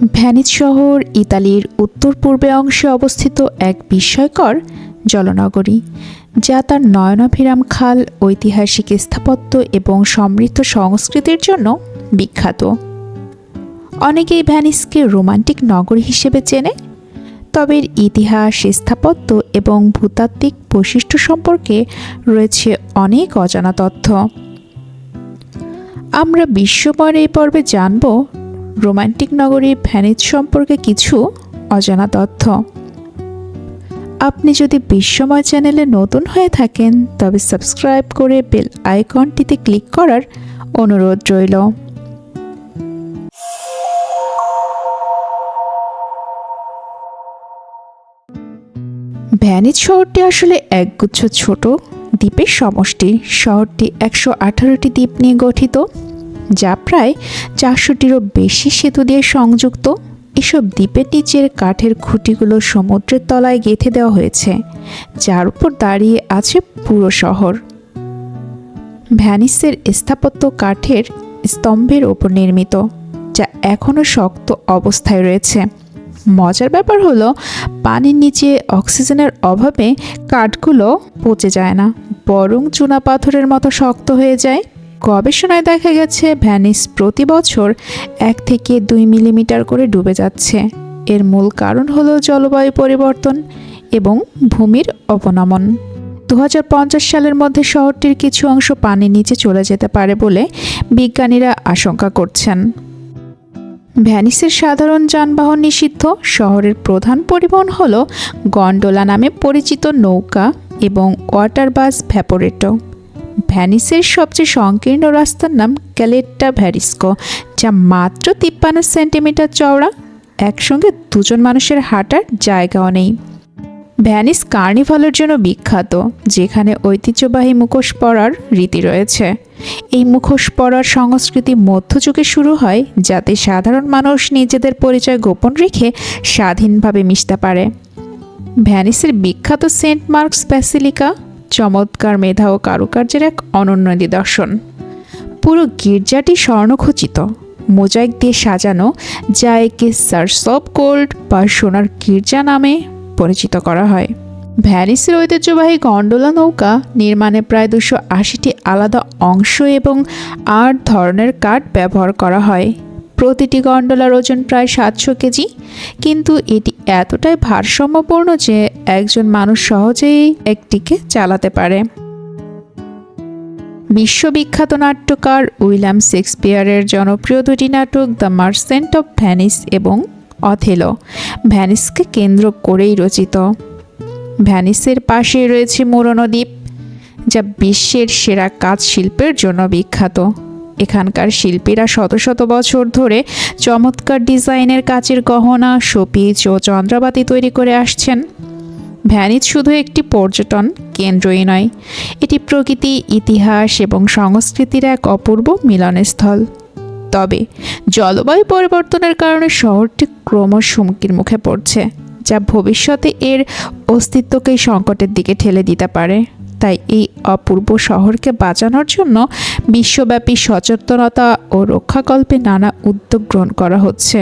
Venice শহর, ইতালির উত্তর পূর্বে অংশে অবস্থিত এক বিস্ময়কর জলনগরী, যা তার নয়নাভিরাম খাল, ঐতিহাসিক স্থাপত্য এবং সমৃদ্ধ সংস্কৃতির জন্য বিখ্যাত। অনেকেই ভ্যানিসকে রোমান্টিক নগর হিসেবে চেনে, তবে ইতিহাস, স্থাপত্য এবং ভূতাত্ত্বিক বৈশিষ্ট্য সম্পর্কে রয়েছে অনেক অজানা তথ্য। আমরা বিশ্বময় এই পর্বে জানব রোমান্টিক নগরী ভ্যানিস সম্পর্কে কিছু অজানা তথ্য। আপনি যদি বিশ্বময় চ্যানেলে নতুন হয়ে থাকেন, তবে সাবস্ক্রাইব করে বেল আইকনটিতে ক্লিক করার অনুরোধ রইল। ভ্যানিজ শহরটি আসলে একগুচ্ছ ছোট দ্বীপের সমষ্টি। শহরটি একশো আঠারোটি দ্বীপ নিয়ে গঠিত। যা প্রায় চারশোটিরও বেশি সেতু দিয়ে সংযুক্ত। এসব দ্বীপের নিচের কাঠের খুঁটিগুলো সমুদ্রের তলায় গেঁথে দেওয়া হয়েছে, যার উপর দাঁড়িয়ে আছে পুরো শহর। ভ্যানিসের স্থাপত্য কাঠের স্তম্ভের ওপর নির্মিত, যা এখনও শক্ত অবস্থায় রয়েছে। মজার ব্যাপার হলো, পানির নিচে অক্সিজেনের অভাবে কাঠগুলো পচে যায় না, বরং চুনা পাথরের মতো শক্ত হয়ে যায়। গবেষণায় দেখা গেছে, ভ্যানিস প্রতি বছর এক থেকে দুই মিলিমিটার করে ডুবে যাচ্ছে। এর মূল কারণ হলো জলবায়ু পরিবর্তন এবং ভূমির অবনমন। দু হাজার পঞ্চাশ সালের মধ্যে শহরটির কিছু অংশ পানির নিচে চলে যেতে পারে বলে বিজ্ঞানীরা আশঙ্কা করছেন। ভ্যানিসের সাধারণ যানবাহন নিষিদ্ধ। শহরের প্রধান পরিবহন হল গন্ডোলা নামে পরিচিত নৌকা এবং ওয়াটার বাস ভ্যাপোরেটো। ভ্যানিসের সবচেয়ে সংকীর্ণ রাস্তার নাম ক্যালেট্টা ভ্যারিস্কো, যা মাত্র তিপ্পান্ন সেন্টিমিটার চওড়া, একসঙ্গে দুজন মানুষের হাঁটার জায়গাও নেই। ভ্যানিস কার্নিভালের জন্য বিখ্যাত, যেখানে ঐতিহ্যবাহী মুখোশ পরার রীতি রয়েছে। এই মুখোশ পরার সংস্কৃতি মধ্যযুগে শুরু হয়, যাতে সাধারণ মানুষ নিজেদের পরিচয় গোপন রেখে স্বাধীনভাবে মিশতে পারে। ভ্যানিসের বিখ্যাত সেন্ট মার্কস ব্যাসিলিকা চমৎকার মেধা ও কারুকার্যের এক অনন্য নিদর্শন। পুরো গির্জাটি স্বর্ণখচিত। মোজাইক দিয়ে সাজানো যা একে সার্স অফ গোল্ড বা সোনার গির্জা নামে পরিচিত করা হয়। ভ্যানিসের ঐতিহ্যবাহী গন্ডোলা নৌকা নির্মাণে প্রায় দুশো আশিটি আলাদা অংশ এবং আট ধরনের কাঠ ব্যবহার করা হয়। প্রতিটি গন্ডোলার ওজন প্রায় সাতশো কেজি। কিন্তু এটি এতটাই ভারসাম্যপূর্ণ যে একজন মানুষ সহজেই একটিকে চালাতে পারে। বিশ্ববিখ্যাত নাট্যকার উইলিয়াম শেক্সপিয়ারের জনপ্রিয় দুটি নাটক দ্য মার্সেন্ট অফ ভ্যানিস এবং অথেলো ভ্যানিসকে কেন্দ্র করেই রচিত। ভ্যানিসের পাশে রয়েছে মোরনো দ্বীপ যা বিশ্বের সেরা কাজ শিল্পের জন্য বিখ্যাত। এখানকার শিল্পীরা শত শত বছর ধরে চমৎকার ডিজাইনের কাচের গহনা শোপিজ ও চন্দ্রাবাতি তৈরি করে আসছেন। ভ্যানিজ শুধু একটি পর্যটন কেন্দ্রই নয়, এটি প্রকৃতি, ইতিহাস এবং সংস্কৃতির এক অপূর্ব মিলনস্থল। তবে জলবায়ু পরিবর্তনের কারণে শহরটি ক্রমশ হুমকির মুখে পড়ছে, যা ভবিষ্যতে এর অস্তিত্বকেই সংকটের দিকে ঠেলে দিতে পারে। তাই এই অপূর্ব শহরকে বাঁচানোর জন্য বিশ্বব্যাপী সচেতনতা ও রক্ষাকল্পে নানা উদ্যোগ গ্রহণ করা হচ্ছে।